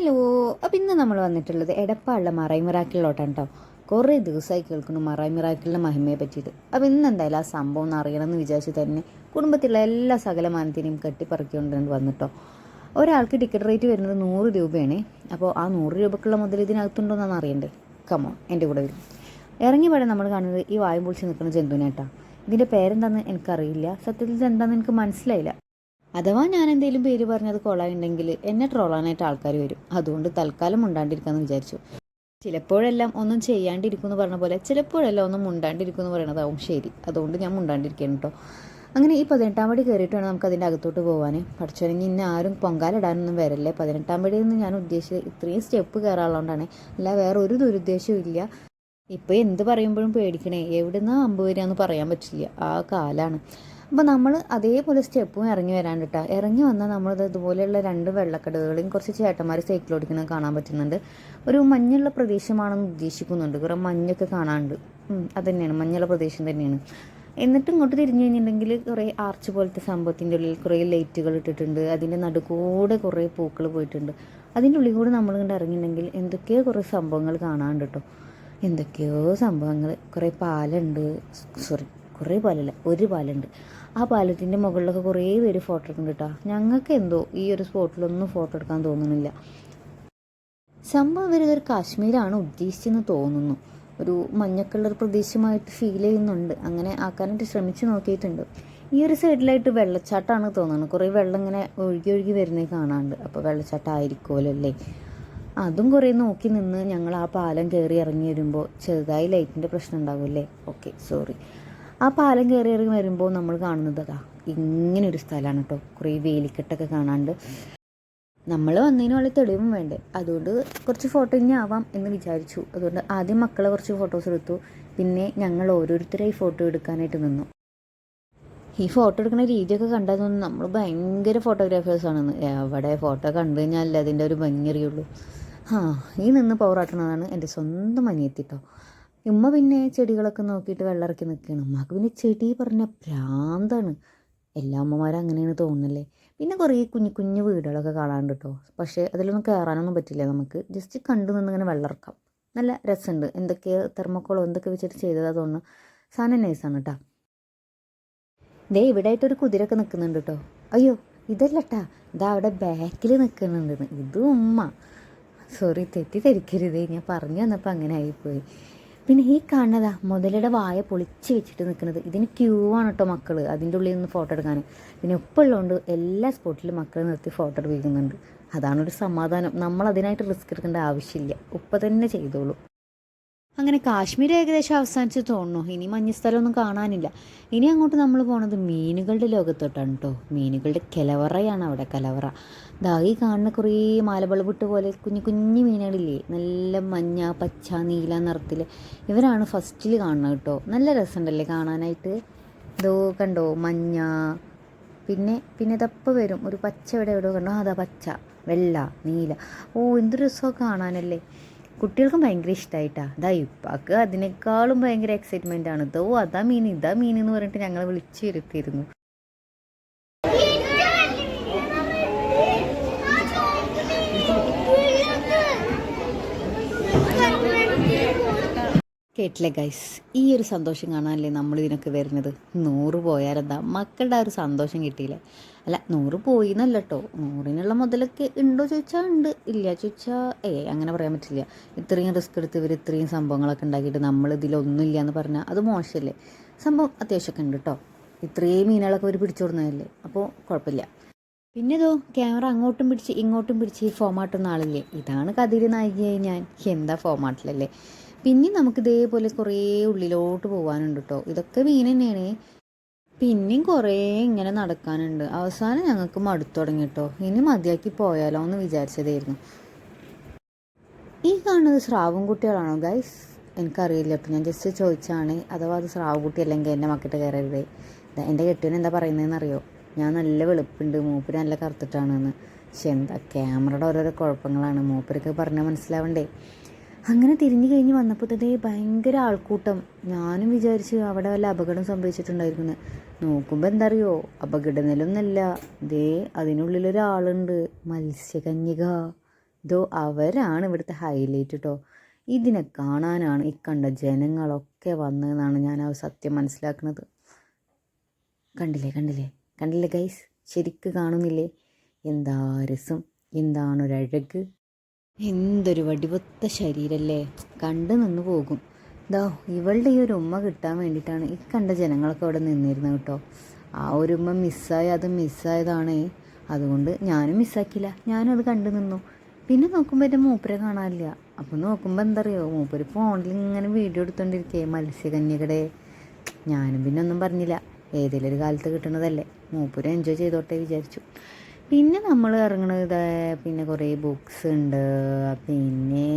Hello അപ്പം ഇന്ന് നമ്മൾ വന്നിട്ടുള്ളത് എടപ്പാളിലെ മറൈ മിറാക്കിളിലോട്ടാണ് കേട്ടോ കുറേ ദിവസമായി കേൾക്കുന്നു മറൈ മിറാക്കിളിന്റെ മഹിമയെ പറ്റിയിട്ട്. അപ്പം ഇന്ന് എന്തായാലും ആ സംഭവം ഒന്ന് അറിയണമെന്ന് വിചാരിച്ച് തന്നെ കുടുംബത്തിലുള്ള എല്ലാ സകല മാനത്തിനെയും കെട്ടിപ്പറക്കിക്കൊണ്ട് വന്നിട്ടോ ഒരാൾക്ക് ടിക്കറ്റ് റേറ്റ് വരുന്നത് നൂറ് രൂപയാണ്. അപ്പോൾ ആ നൂറ് രൂപക്കുള്ള മുതൽ ഇതിനകത്തുണ്ടോ എന്നാണ് അറിയണ്ടേ? കമോ എന്റെ കൂടെ വരും. ഇറങ്ങി പാടെ നമ്മൾ കാണുന്നത് ഈ വായും പൊളിച്ച് നിൽക്കുന്ന ജന്തുവിനേട്ടാ ഇതിന്റെ പേരെന്താണെന്ന് എനിക്കറിയില്ല. സത്യത്തിൽ ഇത് എന്താണെന്ന് എനിക്ക് മനസ്സിലായില്ല. അഥവാ ഞാൻ എന്തെങ്കിലും പേര് പറഞ്ഞത് കൊള്ളാനുണ്ടെങ്കിൽ എന്നെ ട്രോളാനായിട്ട് ആൾക്കാർ വരും. അതുകൊണ്ട് തൽക്കാലം മുണ്ടാണ്ടിരിക്കാമെന്ന് വിചാരിച്ചു. ചിലപ്പോഴെല്ലാം ഒന്നും ചെയ്യാണ്ടിരിക്കുമെന്ന് പറഞ്ഞ പോലെ ചിലപ്പോഴെല്ലാം ഒന്നും മുണ്ടാണ്ടിരിക്കുമെന്ന് പറയണതാവും ശരി. അതുകൊണ്ട് ഞാൻ ഉണ്ടാണ്ടിരിക്കണം കേട്ടോ അങ്ങനെ ഈ പതിനെട്ടാം പടി കയറിയിട്ട് വേണം നമുക്ക് അതിന്റെ അകത്തോട്ട് പോകാൻ പഠിച്ചോനെങ്കിൽ ഇന്ന ആരും പൊങ്കാലിടാനൊന്നും വരല്ലേ? പതിനെട്ടാം പടിയിൽ നിന്ന് ഞാൻ ഉദ്ദേശിച്ചത് ഇത്രയും സ്റ്റെപ്പ് കയറാനുള്ളതുകൊണ്ടാണ് അല്ല വേറെ ഒരു ദുരുദ്ദേശവും ഇല്ല. ഇപ്പോൾ എന്ത് പറയുമ്പോഴും പേടിക്കണേ. എവിടുന്നാ അമ്പ് വരികയെന്ന് പറയാൻ പറ്റില്ല. ആ കാലാണ്. അപ്പോൾ നമ്മൾ അതേപോലെ സ്റ്റെപ്പും ഇറങ്ങി വരാണ്ട് കേട്ടോ ഇറങ്ങി വന്നാൽ നമ്മളത് ഇതുപോലെയുള്ള രണ്ട് വെള്ളക്കടവുകളെയും കുറച്ച് ചേട്ടന്മാർ സൈക്കിൾ ഓടിക്കുന്നത് കാണാൻ പറ്റുന്നുണ്ട്. ഒരു മഞ്ഞുള്ള പ്രദേശമാണെന്ന് ഉദ്ദേശിക്കുന്നുണ്ട്. കുറേ മഞ്ഞൊക്കെ കാണാനുണ്ട്. അത് തന്നെയാണ് മഞ്ഞുള്ള പ്രദേശം തന്നെയാണ്. എന്നിട്ട് ഇങ്ങോട്ട് തിരിഞ്ഞു കഴിഞ്ഞിട്ടുണ്ടെങ്കിൽ കുറേ ആർച്ച് പോലത്തെ സംഭവത്തിന്റെ ഉള്ളിൽ കുറേ ലൈറ്റുകൾ ഇട്ടിട്ടുണ്ട്. അതിന്റെ നടുക്കൂടെ കുറേ പൂക്കൾ പോയിട്ടുണ്ട്. അതിന്റെ ഉള്ളിൽ കൂടെ നമ്മൾ ഇങ്ങോട്ട് ഇറങ്ങിയിട്ടുണ്ടെങ്കിൽ എന്തൊക്കെയോ കുറേ സംഭവങ്ങൾ കാണാണ്ട് കേട്ടോ. എന്തൊക്കെയോ സംഭവങ്ങൾ. കുറേ പാലുണ്ട്. സോറി കുറേ പാലല്ല. ഒരു പാലുണ്ട്. ആ പാലത്തിന്റെ മുകളിലൊക്കെ കുറേ പേര് ഫോട്ടോ എടുക്കും കേട്ടോ ഞങ്ങൾക്ക് എന്തോ ഈ ഒരു സ്പോട്ടിലൊന്നും ഫോട്ടോ എടുക്കാൻ തോന്നുന്നില്ല. സംഭവം ഇവരിതൊരു കാശ്മീരാണ് ഉദ്ദേശിച്ചെന്ന് തോന്നുന്നു. ഒരു മഞ്ഞ കളർ പ്രദേശമായിട്ട് ഫീൽ ചെയ്യുന്നുണ്ട്. അങ്ങനെ ആക്കാനായിട്ട് ശ്രമിച്ചു നോക്കിയിട്ടുണ്ട്. ഈ ഒരു സൈഡിലായിട്ട് വെള്ളച്ചാട്ടമാണ് തോന്നുന്നത് കുറേ വെള്ളം ഇങ്ങനെ ഒഴുകി ഒഴുകി വരുന്നത് കാണാണ്ട്. അപ്പോൾ വെള്ളച്ചാട്ടം ആയിരിക്കുമല്ലോ അല്ലേ? അതും കുറേ നോക്കി നിന്ന് ഞങ്ങൾ ആ പാലം കയറി ഇറങ്ങി വരുമ്പോൾ ചെറുതായി ലൈറ്റിന്റെ പ്രശ്നം ഉണ്ടാകുമല്ലേ ഓക്കെ സോറി ആ പാലം കയറി ഇറങ്ങി വരുമ്പോൾ നമ്മൾ കാണുന്നത് ഇങ്ങനെ ഒരു സ്ഥലമാണ് കേട്ടോ കുറേ വേലിക്കെട്ടൊക്കെ കാണാണ്ട്. നമ്മൾ വന്നതിന് വളരെ തെളിവും വേണ്ടേ. അതുകൊണ്ട് കുറച്ച് ഫോട്ടോ ഇനി ആവാം എന്ന് വിചാരിച്ചു. അതുകൊണ്ട് ആദ്യം മക്കളെ കുറച്ച് ഫോട്ടോസ് എടുത്തു. പിന്നെ ഞങ്ങൾ ഓരോരുത്തരായി ഫോട്ടോ എടുക്കാനായിട്ട് നിന്നു. ഈ ഫോട്ടോ എടുക്കുന്ന രീതിയൊക്കെ കണ്ടാൽ തോന്നുന്നു നമ്മൾ ഭയങ്കര ഫോട്ടോഗ്രാഫേഴ്സാണെന്ന് എവിടെ ഫോട്ടോ കണ്ടു കഴിഞ്ഞാൽ അതിന്റെ ഒരു ഭംഗി അറിയുള്ളൂ ആ ഈ നിന്ന് പവറാട്ടണതാണ് എന്റെ സ്വന്തം അനിയത്തിട്ടോ ഉമ്മ പിന്നെ ചെടികളൊക്കെ നോക്കിയിട്ട് വെള്ളമിറക്കി നിൽക്കുകയാണ് ഉമ്മക്ക് പിന്നെ ചെടി പറഞ്ഞ ഭ്രാന്താണ്. എല്ലാ അമ്മമാരും അങ്ങനെയാണ് തോന്നുന്നല്ലേ? പിന്നെ കുറേ കുഞ്ഞു കുഞ്ഞു വീടുകളൊക്കെ കാണാണ്ട് കേട്ടോ പക്ഷേ അതിലൊന്നും കയറാനൊന്നും പറ്റില്ല നമുക്ക്. ജസ്റ്റ് കണ്ടു നിന്ന് ഇങ്ങനെ വെള്ളമിറക്കാം നല്ല രസമുണ്ട് എന്തൊക്കെയോ തെർമക്കോളോ എന്തൊക്കെ വെച്ചിട്ട് ചെയ്തതാ തോന്നുന്നു. സാധനം നൈസാണ് കേട്ടോ ദേ ഇവിടെ ആയിട്ടൊരു കുതിരയൊക്കെ നിൽക്കുന്നുണ്ട് കേട്ടോ അയ്യോ ഇതല്ലട്ടാ. ഇതാ അവിടെ ബാക്കിൽ നിൽക്കുന്നുണ്ട് ഇത് ഉമ്മ. സോറി തെറ്റിദ്ധരിക്കരുതേ. ഞാൻ പറഞ്ഞു വന്നപ്പോൾ അങ്ങനെ ആയിപ്പോയി. പിന്നെ ഈ കാണുന്നതാ മുതലയുടെ വായ പൊളിച്ച് വെച്ചിട്ട് നിൽക്കുന്നത്. ഇതിന് ക്യൂ ആണ് കേട്ടോ മക്കൾ അതിന്റെ ഉള്ളിൽ നിന്ന് ഫോട്ടോ എടുക്കാൻ. പിന്നെ ഉപ്പുള്ളതുകൊണ്ട് എല്ലാ സ്പോട്ടിലും മക്കൾ നിർത്തി ഫോട്ടോ എടുപ്പിക്കുന്നുണ്ട്. അതാണൊരു സമാധാനം. നമ്മൾ അതിനായിട്ട് റിസ്ക് എടുക്കേണ്ട ആവശ്യമില്ല. ഉപ്പ തന്നെ ചെയ്തോളൂ. അങ്ങനെ കാശ്മീർ ഏകദേശം അവസാനിച്ച് തോന്നുന്നു. ഇനി മഞ്ഞസ്ഥലമൊന്നും കാണാനില്ല. ഇനി അങ്ങോട്ട് നമ്മൾ പോണത് മീനുകളുടെ ലോകത്തോട്ടാണ് കേട്ടോ മീനുകളുടെ കലവറയാണ് അവിടെ കലവറ. ദാ ഈ കാണുന്ന കുറേ മാലബളവിട്ട് പോലെ കുഞ്ഞു കുഞ്ഞു മീനുകളില്ലേ? നല്ല മഞ്ഞ പച്ച നീല നിറത്തിൽ ഇവരാണ് ഫസ്റ്റിൽ കാണുന്നത് കേട്ടോ നല്ല രസമുണ്ടല്ലേ കാണാനായിട്ട്? ഇതോ കണ്ടോ? മഞ്ഞ. പിന്നെ പിന്നെ ഇതപ്പോൾ വരും. ഒരു പച്ച ഇവിടെ എവിടെയോ കണ്ടോ? അതാ പച്ച. വെള്ള നീല. ഓ എന്ത് രസമൊക്കെ കാണാനല്ലേ? കുട്ടികൾക്കും ഭയങ്കര ഇഷ്ടമായിട്ടാ അതാ ഇപ്പാക്ക് അതിനേക്കാളും ഭയങ്കര എക്സൈറ്റ്മെന്റ് ആണ്. ഇതോ അതാ മീൻ ഇതാ മീൻ എന്ന് പറഞ്ഞിട്ട് ഞങ്ങളെ വിളിച്ചു വരുത്തിയിരുന്നു കേട്ടില്ലേ ഗൈസ് ഈ ഒരു സന്തോഷം കാണാനല്ലേ നമ്മൾ ഇതിനൊക്കെ വരുന്നത്. നൂറ് പോയാലെന്താ മക്കളുടെ ആ ഒരു സന്തോഷം കിട്ടിയില്ലേ? അല്ല നൂറ് പോയി എന്നല്ല കേട്ടോ നൂറിനുള്ള മുതലൊക്കെ ഉണ്ടോ ചോദിച്ചാൽ ഉണ്ട്. ഇല്ല ചോദിച്ചാൽ ഏ അങ്ങനെ പറയാൻ പറ്റില്ല. ഇത്രയും റിസ്ക് എടുത്ത് ഇവർ ഇത്രയും സംഭവങ്ങളൊക്കെ ഉണ്ടാക്കിയിട്ട് നമ്മൾ ഇതിലൊന്നും ഇല്ല എന്ന് പറഞ്ഞാൽ അത് മോശമല്ലേ സംഭവം അത്യാവശ്യമൊക്കെ ഉണ്ട് കേട്ടോ ഇത്രയും മീനുകളൊക്കെ അവർ പിടിച്ചു കൊടുക്കുന്നതല്ലേ അപ്പോൾ കുഴപ്പമില്ല. പിന്നെ ഇതോ ക്യാമറ അങ്ങോട്ടും പിടിച്ച് ഇങ്ങോട്ടും പിടിച്ച് ഈ ഫോമാട്ടുന്ന ആളില്ലേ? ഇതാണ് കഥയിൽ നായികയായി ഞാൻ. എന്താ ഫോമാട്ടിലല്ലേ പിന്നെ നമുക്ക് ഇതേപോലെ കുറേ ഉള്ളിലോട്ട് പോകാനുണ്ട് കേട്ടോ ഇതൊക്കെ മീൻ തന്നെയാണ് പിന്നെയും കുറേ ഇങ്ങനെ നടക്കാനുണ്ട്. അവസാനം ഞങ്ങൾക്ക് മടുത്തു തുടങ്ങി കേട്ടോ ഇനി മതിയാക്കി പോയാലോ എന്ന് വിചാരിച്ചതായിരുന്നു. ഈ കാണുന്നത് സ്രാവും കുട്ടികളാണോ ഗൈസ് എനിക്കറിയില്ല. അപ്പം ഞാൻ ജസ്റ്റ് ചോദിച്ചാണ്. അഥവാ അത് സ്രാവ് കുട്ടി അല്ലെങ്കിൽ എന്റെ മക്കിട്ട് കയറരുത്. എന്റെ കെട്ടിയവൻ എന്താ പറയുന്നതെന്ന് അറിയോ ഞാൻ നല്ല വെളുപ്പുണ്ട്. മൂപ്പര് നല്ല കറുത്തിട്ടാണെന്ന്. പക്ഷെ എന്താ ക്യാമറയുടെ ഓരോരോ കുഴപ്പങ്ങളാണ്. മൂപ്പരൊക്കെ പറഞ്ഞാൽ മനസ്സിലാവണ്ടേ? അങ്ങനെ തിരിഞ്ഞു കഴിഞ്ഞ് വന്നപ്പോൾ തന്നെ ഭയങ്കര ആൾക്കൂട്ടം. ഞാനും വിചാരിച്ചു അവിടെ വല്ല അപകടം സംഭവിച്ചിട്ടുണ്ടായിരുന്നു നോക്കുമ്പോൾ എന്താ അറിയോ അപകടനിലൊന്നല്ല. ദേ അതിനുള്ളിലൊരാളുണ്ട്. മത്സ്യകന്യക. ഇതോ അവരാണ് ഇവിടുത്തെ ഹൈലൈറ്റ് കേട്ടോ ഇതിനെ കാണാനാണ് ഈ കണ്ട ജനങ്ങളൊക്കെ വന്നതെന്നാണ് ഞാൻ ആ സത്യം മനസ്സിലാക്കുന്നത്. കണ്ടില്ലേ കണ്ടില്ലേ? കണ്ടില്ലേ ഗൈസ് ശരിക്ക് കാണുന്നില്ലേ? എന്താ രസം? എന്താണൊരഴക്? എന്തൊരു വടിവൊത്ത ശരീരല്ലേ? കണ്ടു നിന്ന് പോകും. ദാ ഇവളുടെ ഈ ഒരു ഉമ്മ കിട്ടാൻ വേണ്ടിയിട്ടാണ് ഈ കണ്ട ജനങ്ങളൊക്കെ അവിടെ നിന്നിരുന്നത് കേട്ടോ. ആ ഒരു ഉമ്മ മിസ്സായി അത് മിസ്സായതാണേ. അതുകൊണ്ട് ഞാനും മിസ്സാക്കില്ല ഞാനും അത് കണ്ടു നിന്നു. പിന്നെ നോക്കുമ്പോൾ എന്റെ മൂപ്പരെ കാണാനില്ല. അപ്പം നോക്കുമ്പോൾ എന്താ അറിയോ മൂപ്പര് ഫോണിൽ ഇങ്ങനെ വീഡിയോ എടുത്തുകൊണ്ടിരിക്കേ മത്സ്യകന്യകടെ. ഞാനും പിന്നെ ഒന്നും പറഞ്ഞില്ല. ഏതെങ്കിലും ഒരു കാലത്ത് കിട്ടുന്നതല്ലേ മൂപ്പര് എൻജോയ് ചെയ്തോട്ടെ വിചാരിച്ചു. പിന്നെ നമ്മൾ ഇറങ്ങണത് പിന്നെ കുറേ ബുക്സ് ഉണ്ട്. പിന്നെ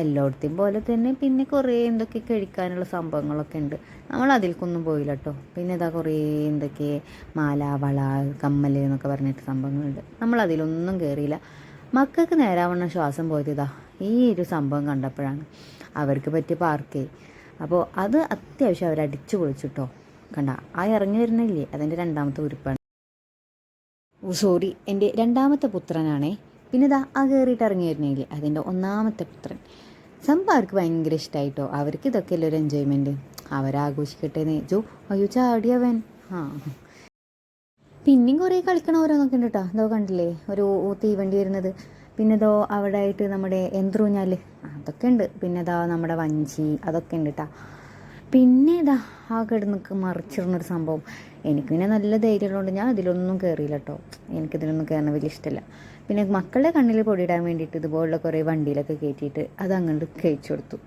എല്ലായിടത്തെയും പോലെ തന്നെ പിന്നെ കുറേ എന്തൊക്കെ കഴിക്കാനുള്ള സംഭവങ്ങളൊക്കെ ഉണ്ട്. നമ്മൾ അതിൽക്കൊന്നും പോയില്ല കേട്ടോ പിന്നെ ഇതാ കുറേ എന്തൊക്കെ മാല വള കമ്മൽ എന്നൊക്കെ പറഞ്ഞിട്ട് സംഭവങ്ങളുണ്ട്. നമ്മൾ അതിലൊന്നും കയറിയില്ല മക്കൾക്ക് നേരാവണ്ണം ശ്വാസം പോയത് ഇതാ ഈ ഒരു സംഭവം കണ്ടപ്പോഴാണ്. അവർക്ക് പറ്റിയ പാർക്കേ. അപ്പോൾ അത് അത്യാവശ്യം അവർ അടിച്ചു പൊളിച്ചിട്ടോ കണ്ട ആ ഇറങ്ങി വരുന്നില്ലേ? അതിന്റെ രണ്ടാമത്തെ ഉരുപ്പാണ് സോറി എന്റെ രണ്ടാമത്തെ പുത്രനാണേ. പിന്നെ ഇതാ ആ കയറിയിട്ട് ഇറങ്ങി വരുന്നില്ലേ അതിന്റെ ഒന്നാമത്തെ പുത്രൻ. സംഭവം അവർക്ക് ഭയങ്കര ഇഷ്ടമായിട്ടോ അവർക്ക് ഇതൊക്കെ അല്ലേ ഒരു എൻജോയ്മെന്റ് അവരാഘോഷിക്കട്ടെ ജോ അയ്യോ ചാടിയവൻ ആ. പിന്നെയും കുറേ കളിക്കണ ഓരോന്നൊക്കെ ഉണ്ട് കേട്ടോ ഇതോ കണ്ടില്ലേ? ഒരു തീവണ്ടി വരുന്നത്. പിന്നെ ഇതോ അവിടെ ആയിട്ട് നമ്മുടെ യന്ത്രൂഞ്ഞാൽ അതൊക്കെ ഉണ്ട്. പിന്നെ ഇതാ നമ്മുടെ വഞ്ചി. അതൊക്കെ ഉണ്ട് കേട്ടോ പിന്നെ ഇതാ ആ കിടന്നൊക്കെ മറിച്ചിടുന്നൊരു സംഭവം. എനിക്ക് പിന്നെ നല്ല ധൈര്യമുള്ളതുകൊണ്ട് ഞാൻ അതിലൊന്നും കയറിയില്ല കേട്ടോ. എനിക്കിതിലൊന്നും കയറുന്ന വലിയ ഇഷ്ടമല്ല പിന്നെ മക്കളുടെ കണ്ണിൽ പൊടിയിടാൻ വേണ്ടിയിട്ട് ഇതുപോലുള്ള കുറേ വണ്ടിയിലൊക്കെ കയറ്റിയിട്ട് അത് അങ്ങോട്ട് കഴിച്ചു കൊടുത്തു.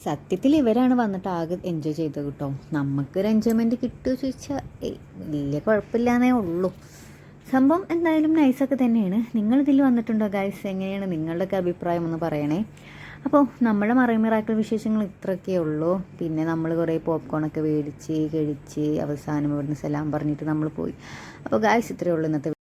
സത്യത്തിൽ ഇവരാണ് വന്നിട്ട് ആകെ എൻജോയ് ചെയ്തത് കേട്ടോ. നമുക്കൊരു എൻജോയ്മെന്റ് കിട്ടുമോ ചോദിച്ചാൽ വലിയ കുഴപ്പമില്ലാന്നേ ഉള്ളൂ. സംഭവം എന്തായാലും നൈസൊക്കെ തന്നെയാണ്. നിങ്ങളിതിൽ വന്നിട്ടുണ്ടോ ഗൈസ് എങ്ങനെയാണ് നിങ്ങളുടെയൊക്കെ അഭിപ്രായം ഒന്ന് പറയണേ. അപ്പോൾ നമ്മുടെ മറൈമിറാക്കൽ വിശേഷങ്ങൾ ഇത്രയൊക്കെ ഉള്ളൂ. പിന്നെ നമ്മൾ കുറേ പോപ്കോണൊക്കെ മേടിച്ച് കഴിച്ച് അവസാനം ഇവിടുന്ന് സലാം പറഞ്ഞിട്ട് നമ്മൾ പോയി. അപ്പോൾ ഗായ്സ് ഇത്രയേ ഉള്ളൂ ഇന്നത്തെ